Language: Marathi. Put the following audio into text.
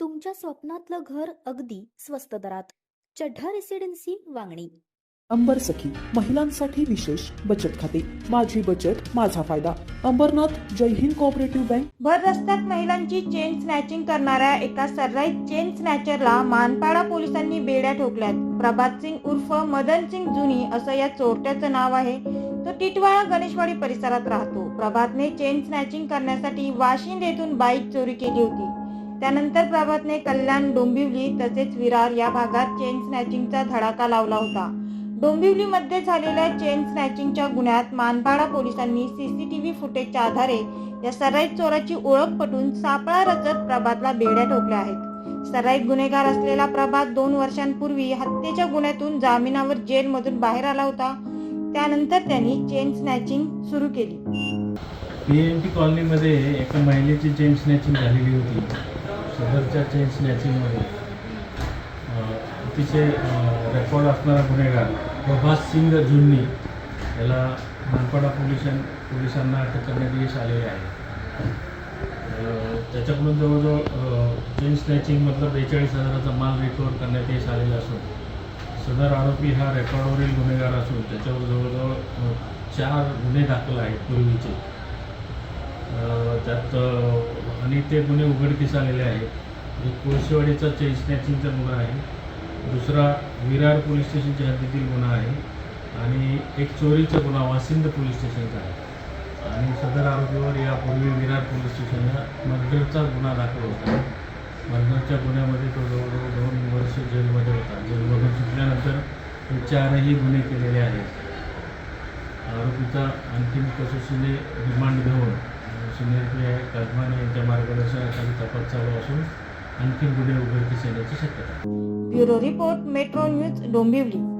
तुमच्या स्वप्नातलं घर अगदी स्वस्त दरात. चढ्ढा रेसिडेन्सी वांगणी. अंबर सखी महिलांसाठी विशेष बचत खाते. माझी बचत माझा फायदा. अंबरनाथ जय हिंद कोऑपरेटिव्ह बँक भर रस्त्यात महिलांची चेन स्नॅचिंग करणाऱ्या एका सर्राईत चेन स्नॅचरला मानपाडा पोलिसांनी बेड्या ठोकल्यात. प्रभात सिंग उर्फ मदन सिंग जुनी असं या चोरट्याचं नाव आहे. तो टिटवाळा गणेशवाडी परिसरात राहतो. प्रभातने चेन स्नॅचिंग करण्यासाठी वाशिंद येथून बाईक चोरी केली होती. त्यानंतर प्रभातने कल्याण डोंबिवली तसेच विरार या भागात चेन स्नॅचिंगचा धडाका लावला होता. डोंबिवलीमध्ये झालेल्या चेन स्नॅचिंगच्या गुन्ह्यात मानपाडा पोलिसांनी सीसीटीव्ही फुटेजच्या आधारे या सराईत चोराची ओळख पटून सापळा रचत प्रभातला बेड्या ठोकल्या आहेत. सराईत गुन्हेगार असलेला प्रभात दोन वर्षांपूर्वी हत्येच्या गुन्ह्यातून जामिनावर जेलमधून बाहेर आला होता. त्यानंतर त्यांनी चेन स्नॅचिंग सुरू केली. पी एन टी कॉलनीमध्ये एका महिलेची चेन स्नॅचिंग झालेली होती. सदरच्या चेन स्नॅचिंगमध्ये. अं, अतिशय रेकॉर्ड असणारा गुन्हेगार प्रभास सिंग जुन्नी याला मानपाडा पोलिसां पोलिसांना अटक करण्यात यश आलेले आहे. त्याच्याकडून जवळजवळ चेन स्नॅचिंगमधलं बेचाळीस हजाराचा माल रिकवर करण्यात यश आलेला असून सदर आरोपी हा रेकॉर्डवरील गुन्हेगार असून त्याच्यावर जवळजवळ चार गुन्हे दाखल आहेत पूर्वीचे. त्यात आणि ते गुन्हे उघडकीस आलेले आहेत. एक कोळशेवाडीचा चेन स्नॅचिंगचा गुन्हा आहे. दुसरा विरार पोलीस स्टेशनच्या हद्दीतील गुन्हा आहे. आणि एक चोरीचा गुन्हा वासिंद पोलीस स्टेशनचा आहे. आणि सदर आरोपीवर यापूर्वी विरार पोलीस स्टेशनला मर्डरचा गुन्हा दाखल होता. मर्डरच्या गुन्ह्यामध्ये तो जवळजवळ दोन वर्ष जेलमध्ये होता. जेलमधून सुटल्यानंतर हे चारही गुन्हे केलेले आहेत. आरोपीचा अंतिम कसोशीने रिमांड घेऊन सिनियर आहे काजमाने यांच्या मार्गदर्शनाखाली तपास चालू असून आणखी गुन्हे उघडकीस येण्याची शक्यता bureau report metro news Dombivli.